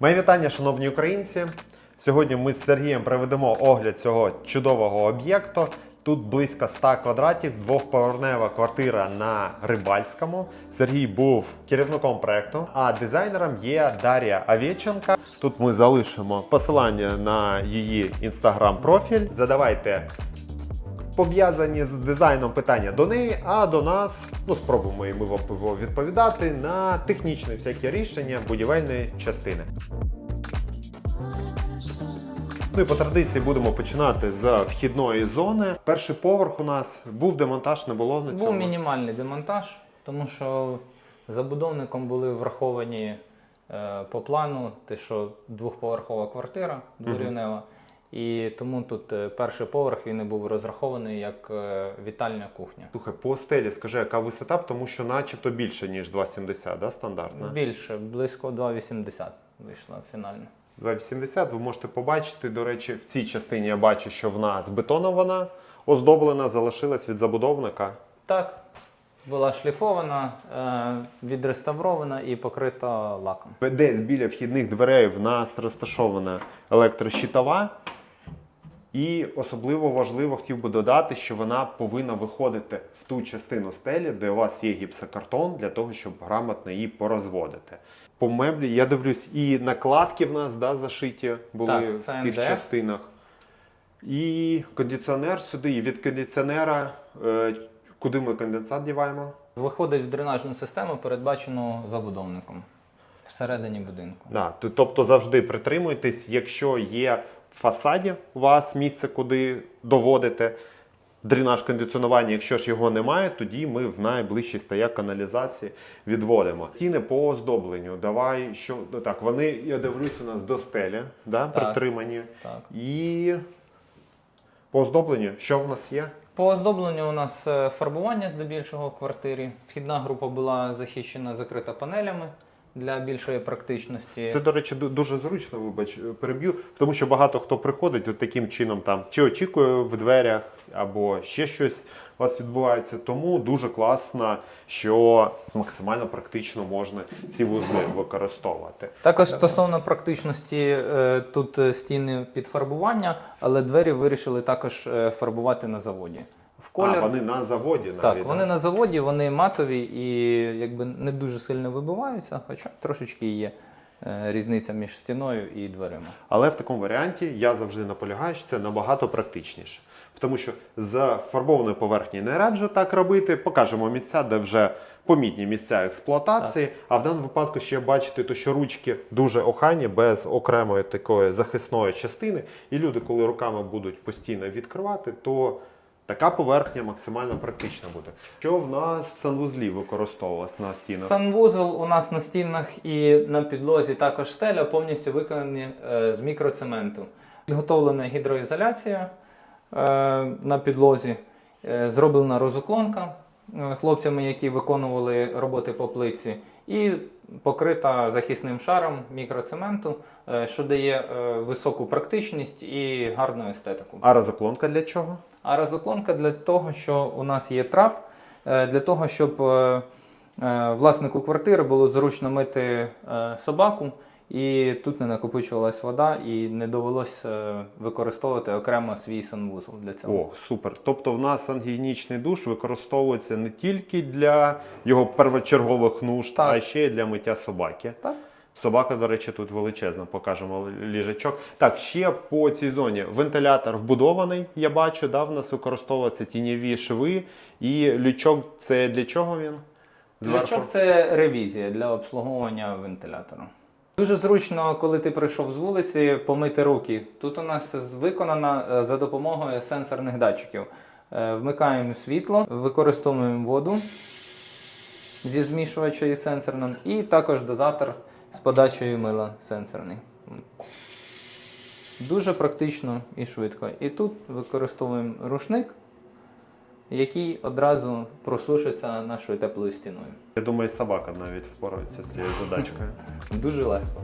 Мої вітання, шановні українці. Сьогодні ми з Сергієм проведемо огляд цього чудового об'єкту. Тут близько 100 квадратів, двохповернева квартира на Рибальському. Сергій був керівником проекту, а дизайнером є Дар'я Авєченка. Тут ми залишимо посилання на її інстаграм-профіль. Задавайте пов'язані з дизайном питання до неї, а до нас ну спробуємо йому відповідати на технічні всякі рішення будівельної частини. Ну і по традиції будемо починати з вхідної зони. Перший поверх у нас був демонтаж, не було на Був цьому. мінімальний демонтаж, тому що забудовником були враховані е, по плану те, що двохповерхова квартира дворівнева. І тому тут е, перший поверх він і був розрахований як е, вітальня кухня. Слухай, по стелі скажи, яка висота, тому що начебто більше, ніж 2,70, да, стандартна? Більше, близько 2,80 вийшла фінально. 2,80 ви можете побачити. До речі, в цій частині я бачу, що вона збетонована, оздоблена, залишилась від забудовника. Так, була шліфована, е, відреставрована і покрита лаком. Десь біля вхідних дверей в нас розташована електрощитова. І особливо важливо хотів би додати, що вона повинна виходити в ту частину стелі, де у вас є гіпсокартон, для того, щоб грамотно її порозводити. По меблі я дивлюсь, і накладки в нас да, зашиті були Так, в цих частинах. І кондиціонер сюди, і від кондиціонера, е, куди ми конденсат діваємо? Виходить в дренажну систему, передбачену забудовником всередині будинку. Да, тобто завжди притримуйтесь, якщо є в фасаді у вас місце, куди доводите дренаж кондиціонування, якщо ж його немає, тоді ми в найближчій стояк каналізації відводимо. Стіни по оздобленню. Давай, що ну, так, вони, я дивлюсь, у нас до стелі, да, Так. притримані. Так. І по оздобленню, що в нас є? По оздобленню у нас е, фарбування здебільшого в квартирі. Вхідна група була захищена закрита панелями для більшої практичності. Це, до речі, дуже зручно, вибач, переб'ю, тому що багато хто приходить от таким чином там чи очікує в дверях, або ще щось у вас відбувається. Тому дуже класно, що максимально практично можна ці вузли використовувати. Також стосовно практичності, е, тут е, стіни під фарбування, але двері вирішили також е, фарбувати на заводі. Колір. А вони на заводі навіть. Так, вони на заводі, вони матові і якби не дуже сильно вибиваються, хоча трошечки є е, різниця між стіною і дверима. Але в такому варіанті я завжди наполягаю, що це набагато практичніше. Тому що з фарбованої поверхні не раджу так робити. Покажемо місця, де вже помітні місця експлуатації. А в даному випадку ще бачите, то що ручки дуже охайні, без окремої такої захисної частини. І люди, коли руками будуть постійно відкривати, то така поверхня максимально практична буде. Що в нас в санвузлі використовувалось на стінах? Санвузол у нас на стінах і на підлозі також стеля повністю виконані е, з мікроцементу. Підготовлена гідроізоляція е, на підлозі, е, зроблена розуклонка е, хлопцями, які виконували роботи по плитці, і покрита захисним шаром мікроцементу, е, що дає е, високу практичність і гарну естетику. А розоклонка для чого? А розуклонка для того, що у нас є трап, е, для того, щоб е, е, власнику квартири було зручно мити собаку, і тут не накопичувалась вода, і не довелось використовувати окремо свій санвузол для цього. О, супер. Тобто в нас ангігінічний душ використовується не тільки для його первочергових нужд, Так. а ще й для миття собаки. Так? Собака, до речі, тут величезна, покажемо ліжачок. Так, ще по цій зоні вентилятор вбудований, я бачу, да, в нас використовуються тіньові шви. І лючок це для чого він? Лючок це ревізія для обслуговування вентилятора. Дуже зручно, коли ти прийшов з вулиці, помити руки. Тут у нас виконано е, за допомогою сенсорних датчиків. Е, Вмикаємо світло, використовуємо воду зі змішувача і сенсорним, і також дозатор з подачею мила сенсорний. Дуже практично і швидко. І тут використовуємо рушник, який одразу просушиться нашою теплою стіною. Я думаю, собака навіть впорається з цією задачкою. Дуже легко.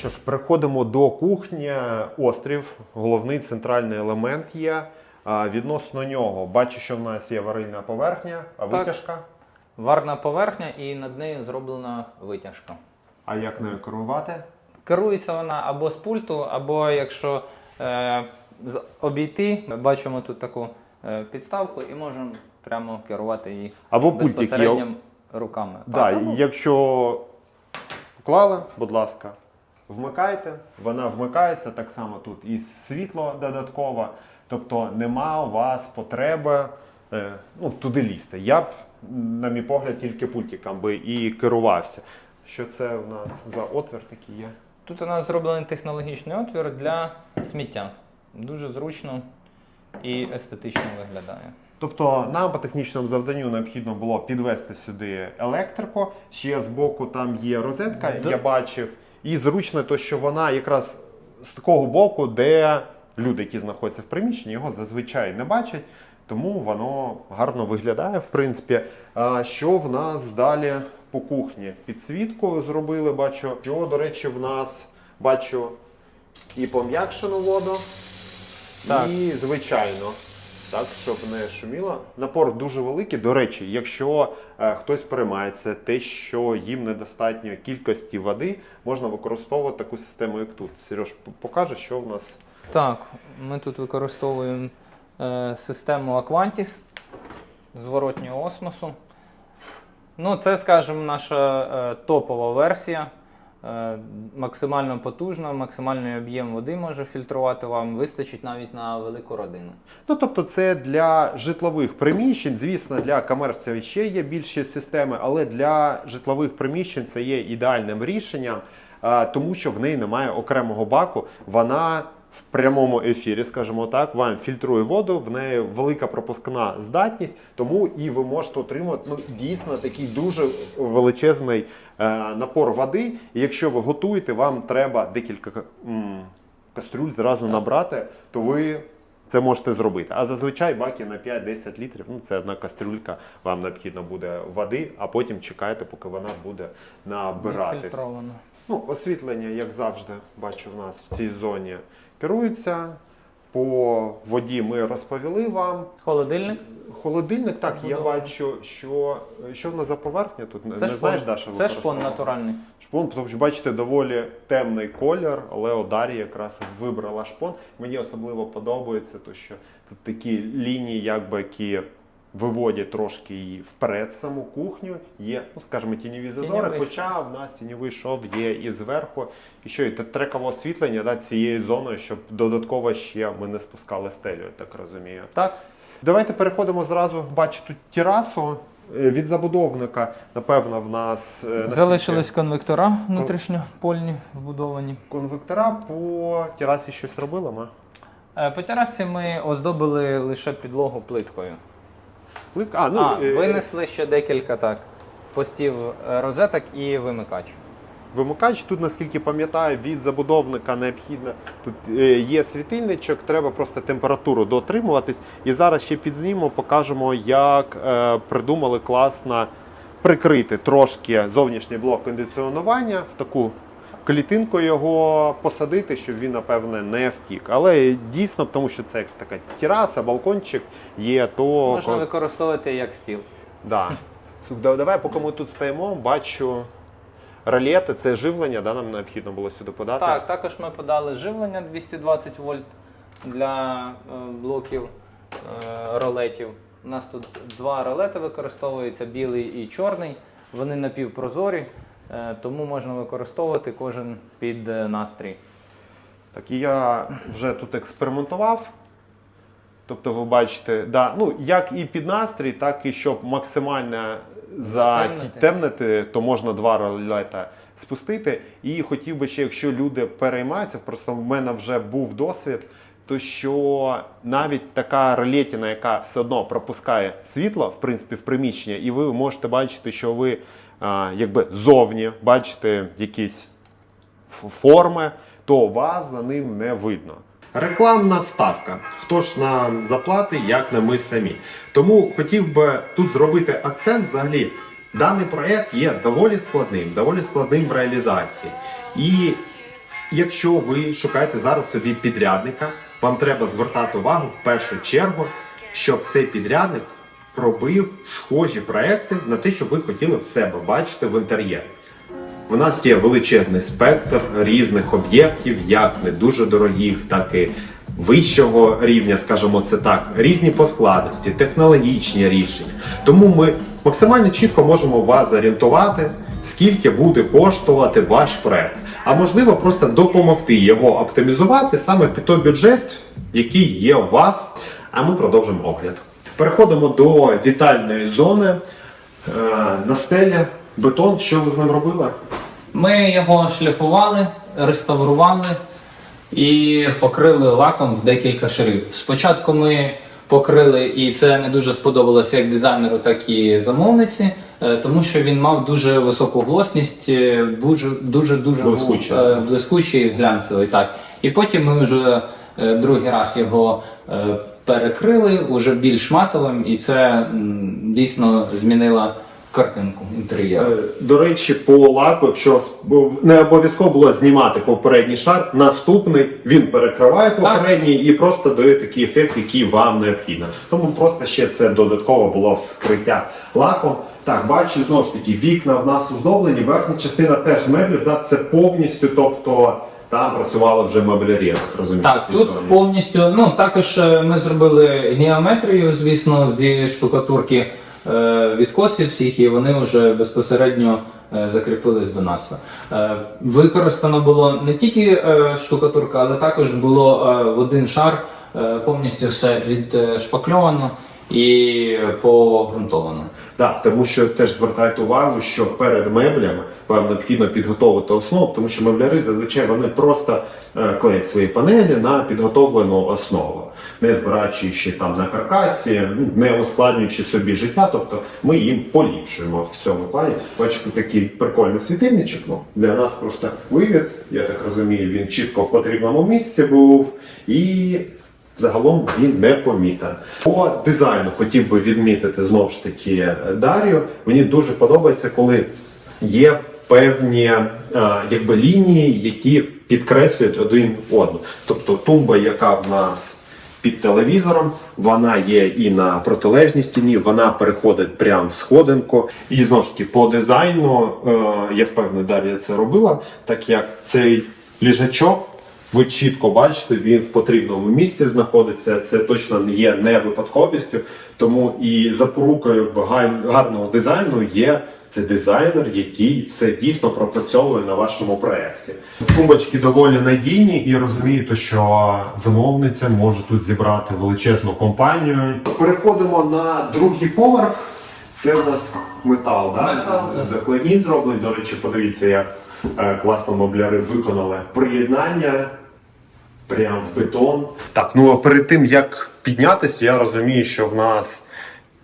Що ж, переходимо до кухні. Острів, головний центральний елемент є. А, відносно нього, бачу, що в нас є варильна поверхня, а Так. витяжка. Варна поверхня і над нею зроблена витяжка. А як нею керувати? Керується вона або з пульту, або якщо е, з- обійти, ми бачимо тут таку е, підставку і можемо прямо керувати її Або пульт, який безпосередньо руками. Да, Так, або- якщо поклали, будь ласка, вмикайте. Вона вмикається так само тут і світло додаткове. Тобто нема у вас потреби е, ну, туди лізти. Я б, на мій погляд, тільки пультиком би і керувався. Що це у нас за отвір такий є? Тут у нас зроблений технологічний отвір для сміття. Дуже зручно і естетично виглядає. Тобто нам по технічному завданню необхідно було підвести сюди електрику. Ще з боку там є розетка, Да. я бачив. І зручно, то, що вона якраз з такого боку, де люди, які знаходяться в приміщенні, його зазвичай не бачать. Тому воно гарно виглядає, в принципі. А що в нас далі по кухні? Підсвітку зробили, бачу. Що, до речі, в нас бачу і пом'якшену воду, Так. і звичайно. Так, щоб не шуміло. Напор дуже великий. До речі, якщо е, хтось переймається, те, що їм недостатньо кількості води, можна використовувати таку систему, як тут. Сереж, покаже, що в нас. Так, ми тут використовуємо е, систему Aquantis зворотнього осмосу. Ну, це, скажімо, наша е, топова версія. Е, максимально потужна, максимальний об'єм води може фільтрувати вам, вистачить навіть на велику родину. Ну, тобто, це для житлових приміщень. Звісно, для комерції ще є більші системи, але для житлових приміщень це є ідеальним рішенням, е, тому що в неї немає окремого баку. Вона в прямому ефірі, скажімо так, вам фільтрує воду, в неї велика пропускна здатність, тому і ви можете отримати ну, дійсно такий дуже величезний е, напор води. І якщо ви готуєте, вам треба декілька м, кастрюль зразу набрати, то ви це можете зробити. А зазвичай баки на 5-10 літрів, ну це одна кастрюлька, вам необхідно буде води, а потім чекайте, поки вона буде набиратись. Ну, освітлення, як завжди, бачу в нас в цій зоні керується. По воді ми розповіли вам. Холодильник. Холодильник, так, я бачу, що, що в нас за поверхня тут. Це не шпон. знаєш, Даша, Це шпон натуральний. Шпон, тому що бачите, доволі темний колір, але Одарі якраз вибрала шпон. Мені особливо подобається, то що тут такі лінії, якби які виводять трошки її вперед саму кухню. Є, ну скажімо, тіньові зазори, хоча в нас тіньовий шов є і зверху. І що і трекове освітлення да, цією зоною, щоб додатково ще ми не спускали стелю, я так розумію. Так, Давайте переходимо зразу. Бачу тут терасу. Е, Від забудовника, напевно, в нас е, залишились конвектора внутрішньопольні вбудовані. Конвектора по терасі щось робили ми? Е, По терасі ми оздобили лише підлогу плиткою. Плитка? А, ну, а, е, винесли ще декілька так. Постів е, розеток і вимикач. Вимикач тут, наскільки пам'ятаю, від забудовника необхідно. Тут е, є світильничок, треба просто температуру дотримуватись. І зараз ще підзнімемо, покажемо, як е, придумали класно прикрити трошки зовнішній блок кондиціонування в таку. Клітинку його посадити, щоб він, напевне, не втік. Але дійсно, тому що це така тераса, балкончик є, то Можна використовувати як стіл. Да. Слухай, да- давай, поки ми тут стоїмо, бачу ролети, це живлення, да, нам необхідно було сюди подати. Так, також ми подали живлення 220 вольт для е, блоків е, ролетів. У нас тут два ролети використовуються, білий і чорний. Вони напівпрозорі, тому можна використовувати кожен під е, настрій. Так, і я вже тут експериментував. Тобто, ви бачите, да, ну, як і під настрій, так і щоб максимально Затемнити. то можна два ролета спустити. І хотів би ще, якщо люди переймаються, просто в мене вже був досвід, то що навіть така ролетіна, яка все одно пропускає світло, в принципі, в приміщення, і ви можете бачити, що ви якби зовні бачите якісь форми, то вас за ним не видно. Рекламна вставка. Хто ж нам заплатить, як не ми самі. Тому хотів би тут зробити акцент взагалі. Даний проект є доволі складним, доволі складним в реалізації. І якщо ви шукаєте зараз собі підрядника, вам треба звертати увагу в першу чергу, щоб цей підрядник робив схожі проекти на те, що ви хотіли в себе бачити в інтер'єрі. У нас є величезний спектр різних об'єктів, як не дуже дорогих, так і вищого рівня, скажімо це так, різні по складності, технологічні рішення. Тому ми максимально чітко можемо вас зорієнтувати, скільки буде коштувати ваш проект. А можливо, просто допомогти його оптимізувати саме під той бюджет, який є у вас. А ми продовжимо огляд. Переходимо до вітальної зони. Е, на стелі бетон, що ви з ним робили? Ми його шліфували, реставрували і покрили лаком в декілька шарів. Спочатку ми покрили, і це не дуже сподобалося як дизайнеру, так і замовниці, е, тому що він мав дуже високу глосність, е, дуже дуже дуже Блискучий. е, блискучий, глянцевий. Так. І потім ми вже другий раз його перекрили уже більш матовим, і це дійсно змінило картинку інтер'єру. Е, До речі, по лаку, якщо не обов'язково було знімати попередній шар, наступний він перекриває попередній і просто дає такий ефект, який вам необхідно. Тому просто ще це додатково було вскриття лаком. Так, бачу, знову ж таки, вікна в нас оздоблені, верхня частина теж з меблів, да, це повністю, тобто там працювали вже меблярі, я так розумію. Так, в цій тут зоні. повністю, ну також е, ми зробили геометрію, звісно, зі штукатурки е, відкосів всіх, і вони вже безпосередньо е, закріпились до нас. Е, використано було не тільки е, штукатурка, але також було е, в один шар е, повністю все відшпакльовано і погрунтовано. Так, тому що теж звертайте увагу, що перед меблями вам необхідно підготовити основу, тому що мебляри зазвичай вони просто е, клеять свої панелі на підготовлену основу, не збираючи там на каркасі, ну, не ускладнюючи собі життя. Тобто ми їм поліпшуємо в цьому плані. Бачите, такий прикольний світильничок. Ну, для нас просто вивід, я так розумію, він чітко в потрібному місці був і. Загалом він не помітен. По дизайну хотів би відмітити знову ж таки е, Дар'ю. Мені дуже подобається, коли є певні е, якби лінії, які підкреслюють один одну. Тобто тумба, яка в нас під телевізором, вона є і на протилежній стіні, вона переходить прямо в сходинку. І знову ж таки по дизайну, е, я впевнений, Дар'я це робила, так як цей ліжачок. Ви чітко бачите, він в потрібному місці знаходиться. Це точно не є не випадковістю. Тому і запорукою гарного дизайну є це дизайнер, який це дійсно пропрацьовує на вашому проєкті. Тумбочки доволі надійні і розумієте, що замовниця може тут зібрати величезну компанію. Переходимо на другий поверх. Це у нас метал, да? Заклені зроблені. До речі, подивіться, як е, класно мобляри виконали приєднання прямо в бетон. Так, ну а перед тим як піднятися, я розумію, що в нас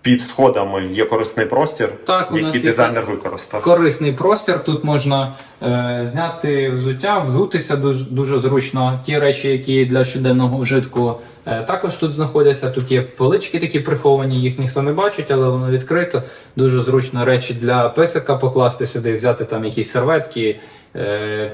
під сходами є корисний простір, Так, який дизайнер використав. Корисний простір. Тут можна е, зняти взуття, взутися дуже, дуже зручно. Ті речі, які для щоденного вжитку е, також тут знаходяться. Тут є полички такі приховані, їх ніхто не бачить, але воно відкрито. Дуже зручно речі для песика покласти сюди, взяти там якісь серветки,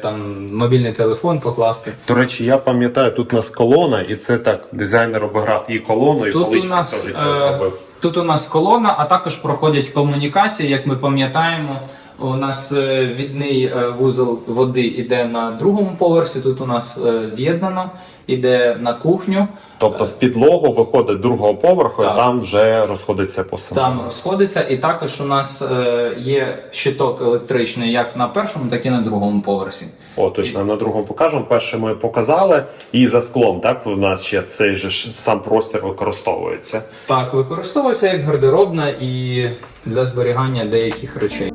там мобільний телефон покласти. До речі, я пам'ятаю, тут у нас колона, і це так дизайнер обіграв і колону, і Тут у нас е, зробив. тут у нас колона, а також проходять комунікації. Як ми пам'ятаємо, у нас е, відний е, вузол води йде на другому поверсі. Тут у нас е, з'єднано, іде на кухню. Тобто в підлогу виходить другого поверху, Так. і там вже розходиться по самому. Там сходиться, і також у нас е, є щиток електричний як на першому, так і на другому поверсі. О, точно на другому покажемо. Перше ми показали, і за склом, так в нас ще цей же сам простір використовується. Так, використовується як гардеробна і для зберігання деяких речей.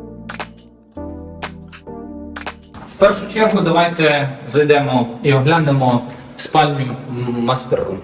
В першу чергу давайте зайдемо і оглянемо спальню мастеру.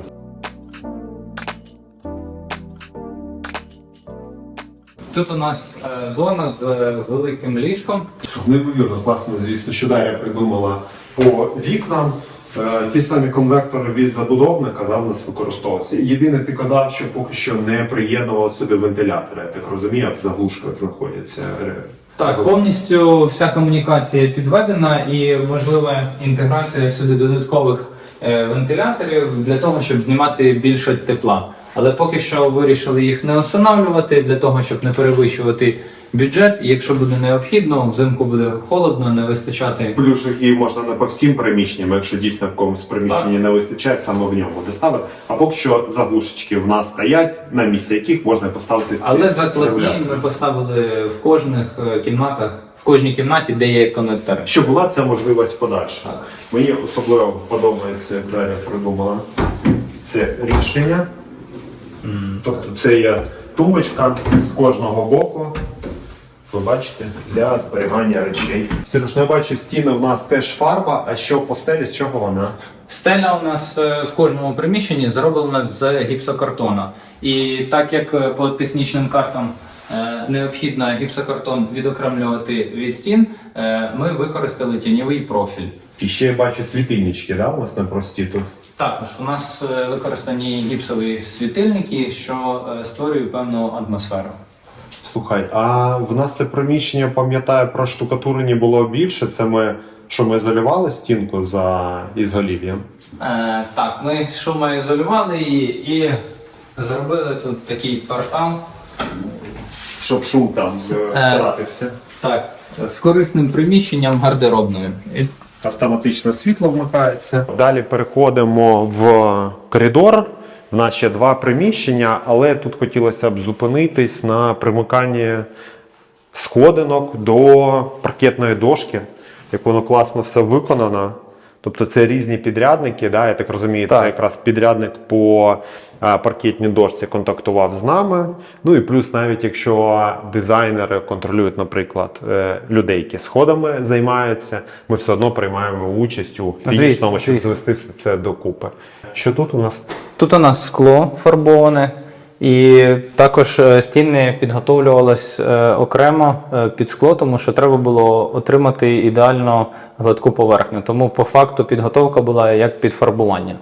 Тут у нас е, зона з е, великим ліжком. Неймовірно класно, звісно, що Дар'я придумала по вікнам. Е, Ті самі конвектори від забудовника да, в нас використовуються. Єдине, ти казав, що поки що не приєднували сюди вентилятори. Я так розумію, в заглушках знаходяться. Е, Так, повністю вся комунікація підведена і можлива інтеграція сюди додаткових вентиляторів для того, щоб знімати більше тепла. Але поки що вирішили їх не встановлювати для того, щоб не перевищувати бюджет. І якщо буде необхідно, взимку буде холодно, не вистачати. Плюс її можна не по всім приміщенням, якщо дійсно в комусь приміщенні не вистачає, саме в ньому доставити. А поки що заглушечки в нас стоять, на місці яких можна поставити. ці Але закладні регулятори. ми поставили в кожних е, кімнатах, в кожній кімнаті, де є конектори. Щоб була ця можливість подальше. Так. Мені особливо подобається, як Дар'я придумала це рішення. Тобто це є тумбочка з кожного боку. Ви бачите, для зберігання речей. Сереж, я бачу, стіни в нас теж фарба, а що по стелі, з чого вона? Стеля у нас е, в кожному приміщенні зроблена з гіпсокартона. І так як е, по технічним картам необхідно гіпсокартон відокремлювати від стін, е, ми використали тіньовий профіль. І ще я бачу світильнички, да, у нас на прості тут. Також у нас е, використані гіпсові світильники, що е, створюють певну атмосферу. Слухай, а в нас це приміщення, пам'ятаю, про штукатурені було більше. Це ми, що ми ізолювали стінку за ізголів'ям. Е, так, ми шумоізолювали її і зробили тут такий портал. Щоб шум там Е. втратився. Так, з корисним приміщенням гардеробною. Автоматично світло вмикається. Далі переходимо в коридор. В нас ще два приміщення, але тут хотілося б зупинитись на примиканні сходинок до паркетної дошки, як воно класно все виконано. Тобто це різні підрядники, да, я так розумію, це якраз підрядник по паркетній дошці контактував з нами. Ну і плюс, навіть якщо дизайнери контролюють, наприклад, е, людей, які сходами займаються, ми все одно приймаємо участь у фінішному, щоб звести все це докупи. Що тут у нас? Тут у нас скло фарбоване, і також е, стіни підготовлювалось е, окремо е, під скло, тому що треба було отримати ідеально гладку поверхню. Тому по факту підготовка була як під фарбування.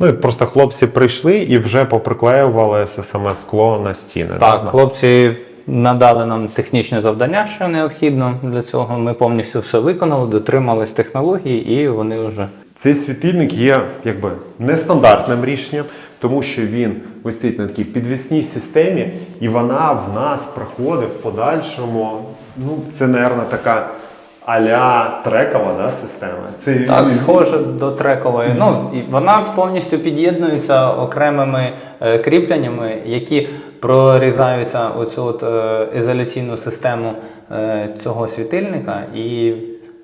Ну і просто хлопці прийшли і вже поприклеювали саме скло на стіни. Так, да? хлопці надали нам технічне завдання, що необхідно для цього. Ми повністю все виконали, дотримались технології, і вони вже Цей світильник є якби нестандартним рішенням, тому що він висить на такій підвісній системі, і вона в нас проходить в подальшому. Ну, це, мабуть, така аля трекова да, система. Це Так, схоже до трекової. Ну, і вона повністю під'єднується окремими е, кріпленнями, які прорізаються оцю от, е, ізоляційну систему е, цього світильника і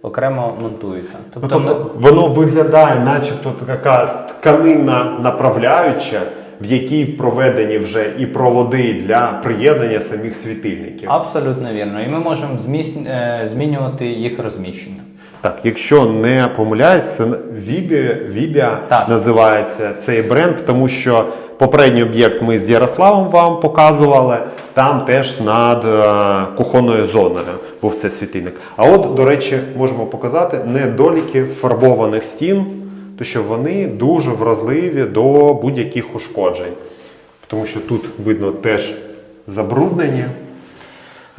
окремо монтуються. Ну, Тобто, тобто воно виглядає, начебто така тканинна направляюча, в якій проведені вже і проводи для приєднання самих світильників. абсолютно вірно. І ми можемо зміс- е, змінювати їх розміщення. Так, якщо не помиляюсь, це Vibia, Vibia Так. називається цей бренд, тому що попередній об'єкт ми з Ярославом вам показували. Там теж над е, кухонною зоною був цей світильник. А от, до речі, можемо показати недоліки фарбованих стін, тому що вони дуже вразливі до будь-яких ушкоджень. Тому що тут видно теж забруднені.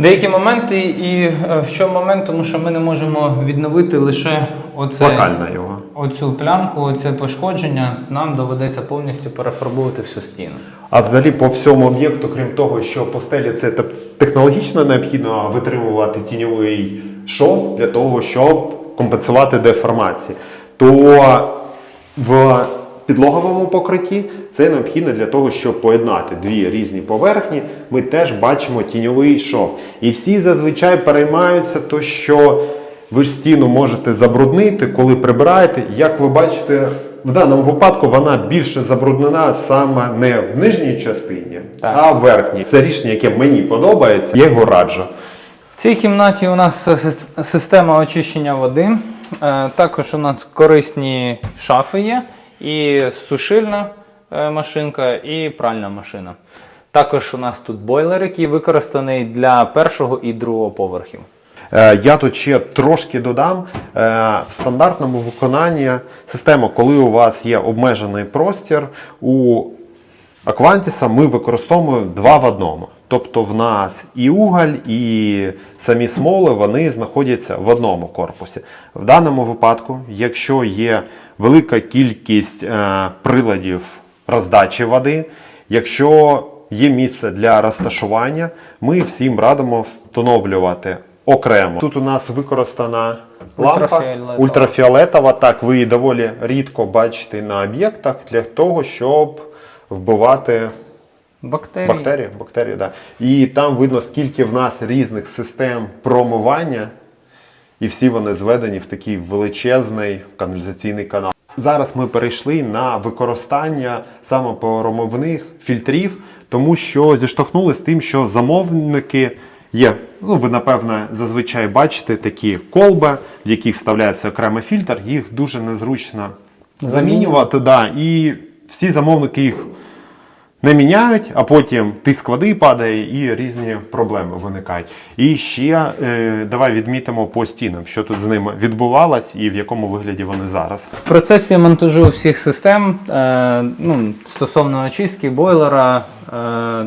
Деякі моменти, і е, в чому момент, тому що ми не можемо відновити лише оце. Локально його. Оцю плямку, оце пошкодження, нам доведеться повністю перефарбувати всю стіну. А взагалі по всьому об'єкту, крім того, що по стелі це технологічно необхідно витримувати тіньовий шов для того, щоб компенсувати деформації, то в підлоговому покритті це необхідно для того, щоб поєднати дві різні поверхні. Ми теж бачимо тіньовий шов. І всі зазвичай переймаються, то що ви ж стіну можете забруднити, коли прибираєте. Як ви бачите, в даному випадку вона більше забруднена саме не в нижній частині, Так. а в верхній. Це рішення, яке мені подобається, я його раджу. В цій кімнаті у нас система очищення води. Е, Також у нас корисні шафи є, і сушильна е, машинка, і пральна машина. Також у нас тут бойлер, який використаний для першого і другого поверхів. Е, Я тут ще трошки додам. Е, В стандартному виконанні система, коли у вас є обмежений простір, у Аквантіса ми використовуємо два в одному. Тобто в нас і уголь, і самі смоли вони знаходяться в одному корпусі. В даному випадку, якщо є велика кількість е, приладів роздачі води, якщо є місце для розташування, ми всім радимо встановлювати окремо. Тут у нас використана лампа Ультрафіолетова. ультрафіолетова. Так, ви її доволі рідко бачите на об'єктах для того, щоб вбивати Бактерії. бактерії. бактерії да. І там видно, скільки в нас різних систем промивання, і всі вони зведені в такий величезний каналізаційний канал. Зараз ми перейшли на використання самопромивних фільтрів, тому що зіштовхнули з тим, що замовники є. Ну, ви напевно зазвичай бачите такі колби, в яких вставляється окремий фільтр. Їх дуже незручно замінювати. Да, і всі замовники їх не міняють, а потім тиск води падає і різні проблеми виникають. І ще е, давай відмітимо по стінам, що тут з ними відбувалось і в якому вигляді вони зараз. В процесі монтажу всіх систем, е, ну, стосовно очистки бойлера, е,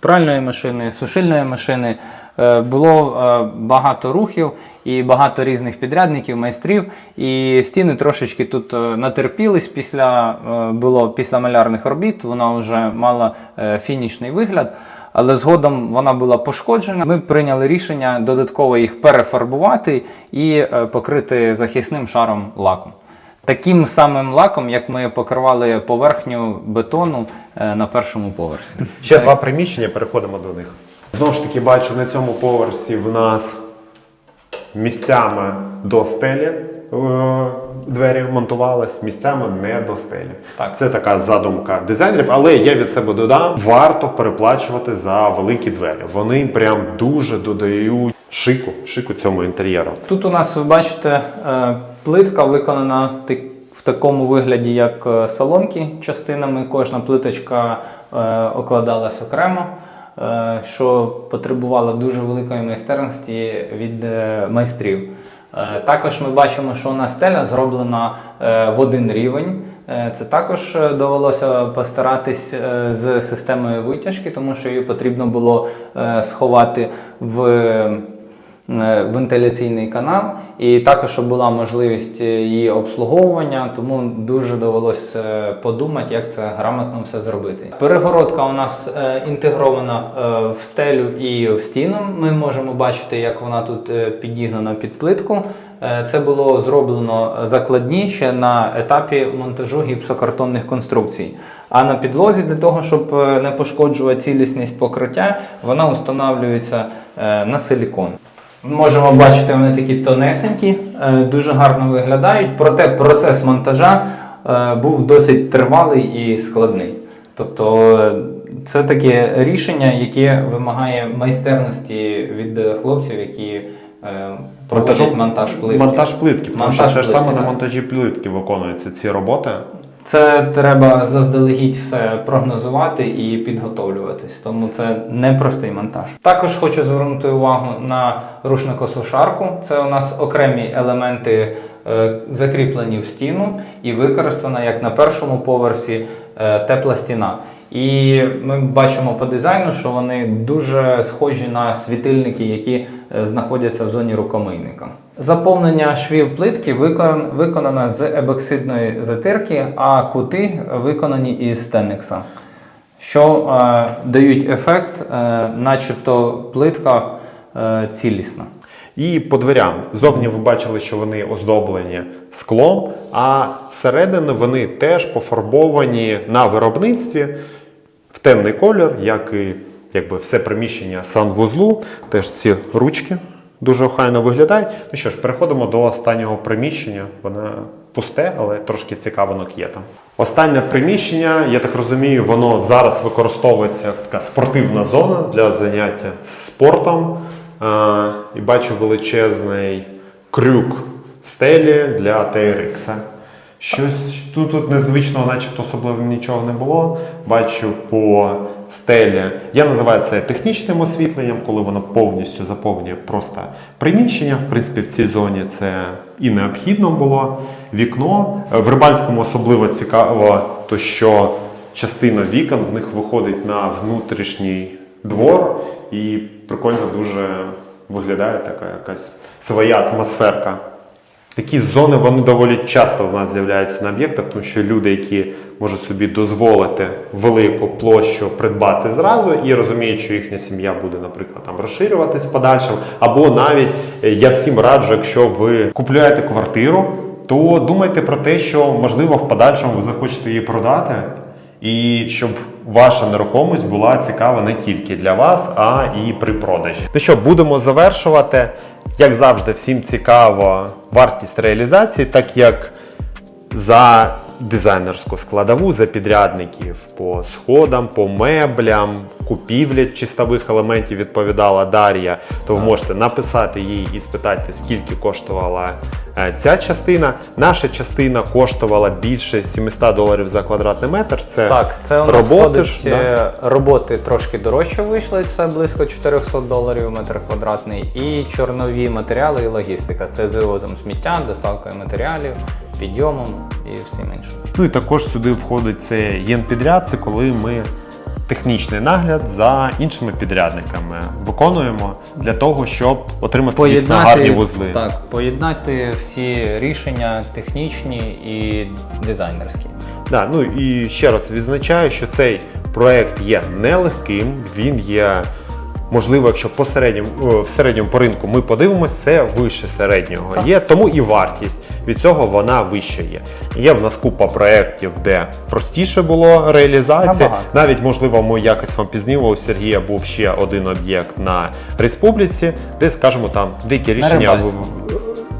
пральної машини, сушильної машини, було е, багато рухів і багато різних підрядників, майстрів. І стіни трошечки тут е, натерпілись після, е, було після малярних робіт, вона вже мала е, фінішний вигляд. Але згодом вона була пошкоджена. Ми прийняли рішення додатково їх перефарбувати і е, покрити захисним шаром лаком. Таким самим лаком, як ми покривали поверхню бетону е, на першому поверсі. Ще два приміщення, переходимо до них. Знову ж таки, бачу, на цьому поверсі в нас місцями до стелі е, двері монтувались, місцями не до стелі. Так. Це така задумка дизайнерів, але я від себе додам, варто переплачувати за великі двері. Вони прям дуже додають шику, шику цьому інтер'єру. Тут у нас ви бачите е, плитка виконана в такому вигляді, як е, соломки частинами. Кожна плиточка окладалась окремо, що потребувало дуже великої майстерності від е, майстрів. Е, Також ми бачимо, що у нас стеля зроблена е, в один рівень. Е, Це також е, довелося постаратись е, з системою витяжки, тому що її потрібно було е, сховати в е, вентиляційний канал, і також щоб була можливість е, її обслуговування, тому дуже довелось е, подумати, як це грамотно все зробити. Перегородка у нас е, інтегрована е, в стелю і в стіну. Ми можемо бачити, як вона тут е, підігнана під плитку. Е, Це було зроблено закладні ще на етапі монтажу гіпсокартонних конструкцій. А на підлозі для того, щоб е, не пошкоджувати цілісність покриття, вона встановлюється е, на силікон. Можемо бачити, вони такі тонесенькі, е, дуже гарно виглядають, проте процес монтажа е, був досить тривалий і складний. Тобто е, це таке рішення, яке вимагає майстерності від хлопців, які проводять монтаж плитки. Монтаж плитки, тому Монтаж що це ж саме на монтажі плитки виконуються ці роботи. Це треба заздалегідь все прогнозувати і підготовлюватись, тому це непростий монтаж. Також хочу звернути увагу на рушникосушарку. Це у нас окремі елементи е, закріплені в стіну і використана як на першому поверсі е, тепла стіна. І ми бачимо по дизайну, що вони дуже схожі на світильники, які е, знаходяться в зоні рукомийника. Заповнення швів плитки викон- виконано з ебоксидної затирки, а кути виконані із стенекса, що е, дають ефект, е, начебто плитка е, цілісна. І по дверям зовні ви бачили, що вони оздоблені склом, а зсередини вони теж пофарбовані на виробництві темний колір, як і якби все приміщення санвузлу. Теж ці ручки дуже охайно виглядають. Ну що ж, переходимо до останнього приміщення. Воно пусте, але трошки цікавинок є там. Останнє приміщення, я так розумію, воно зараз використовується як така спортивна зона для заняття спортом. Е, і бачу величезний крюк в стелі для TRX. Щось тут, тут незвичного, начебто особливо нічого не було. Бачу по стелі. Я називаю це технічним освітленням, коли воно повністю заповнює просто приміщення. В принципі, в цій зоні це і необхідно було. Вікно. В Рибальському особливо цікаво, то що частина вікон в них виходить на внутрішній двор, і прикольно дуже виглядає така якась своя атмосферка. Такі зони вони доволі часто в нас з'являються на об'єктах, тому що люди, які можуть собі дозволити велику площу придбати зразу і розуміють, що їхня сім'я буде, наприклад, там розширюватись в подальшому, або навіть е, я всім раджу, якщо ви купуєте квартиру, то думайте про те, що можливо в подальшому ви захочете її продати, і щоб ваша нерухомість була цікава не тільки для вас, а і при продажі. Ну що, будемо завершувати. Як завжди, всім цікаво вартість реалізації, так як за дизайнерську складову, за підрядників по сходам, по меблям, купівлі чистових елементів відповідала Дар'я, то ви можете написати їй і спитати, скільки коштувала е, ця частина. Наша частина коштувала більше 700 доларів за квадратний метр. Це Так, це у нас роботи входить, ж, да? е, роботи трошки дорожче вийшли, це близько 400 доларів метр квадратний, і чорнові матеріали і логістика. Це з вивозом сміття, доставкою матеріалів, підйомом і всім іншим. Ну і також сюди входить це єнпідряд, це коли ми технічний нагляд за іншими підрядниками виконуємо для того, щоб отримати дійсно гарні вузли. так, поєднати всі рішення технічні і дизайнерські. Да, ну і ще раз відзначаю, що цей проект є нелегким, він є. Можливо, якщо по середньому, в середньому по ринку ми подивимося, це вище середнього Так. є, тому і вартість від цього вона вища є. Є в нас купа проєктів, де простіше було реалізація. Набагато. Навіть можливо, ми якось вам пізніше у Сергія був ще один об'єкт на республіці, де, скажімо, там деякі рішення.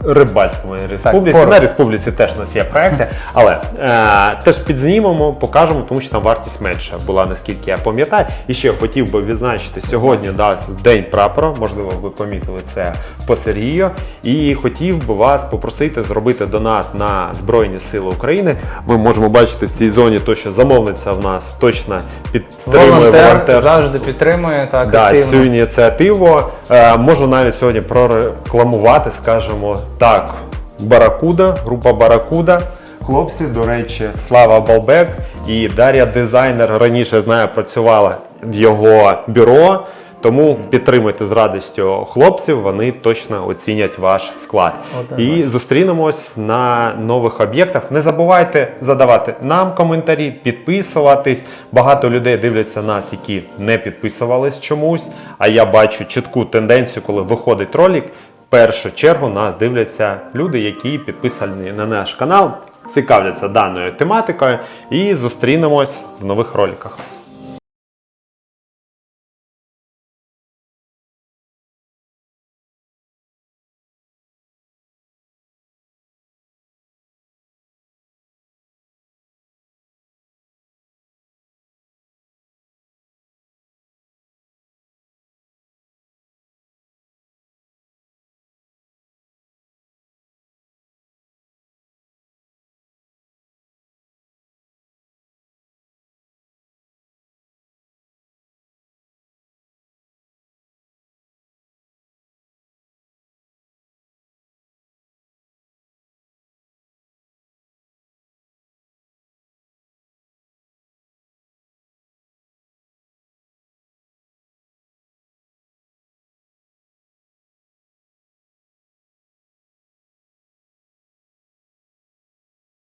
Рибальському республіці. поруч. на республіці теж у нас є проекти, але е, теж підзнімемо, покажемо, тому що там вартість менша була, наскільки я пам'ятаю. І ще хотів би відзначити сьогодні да, день прапора. Можливо, ви помітили це по Сергію. І хотів би вас попросити зробити донат на Збройні Сили України. Ми можемо бачити в цій зоні, то що замовниця в нас точно підтримує Волонтер, волонтер. завжди підтримує так Да, активно. цю ініціативу е, можу навіть сьогодні прорекламувати, скажімо так, Баракуда, група Баракуда. Хлопці, до речі, Слава Балбек і Дар'я дизайнер раніше знаю, працювала в його бюро. Тому підтримуйте з радістю хлопців, вони точно оцінять ваш вклад. Однозначно. І зустрінемось на нових об'єктах. Не забувайте задавати нам коментарі, підписуватись. Багато людей дивляться нас, які не підписувались чомусь. А я бачу чітку тенденцію, коли виходить ролик. Першу чергу нас дивляться люди, які підписані на наш канал, цікавляться даною тематикою. І зустрінемось в нових роликах.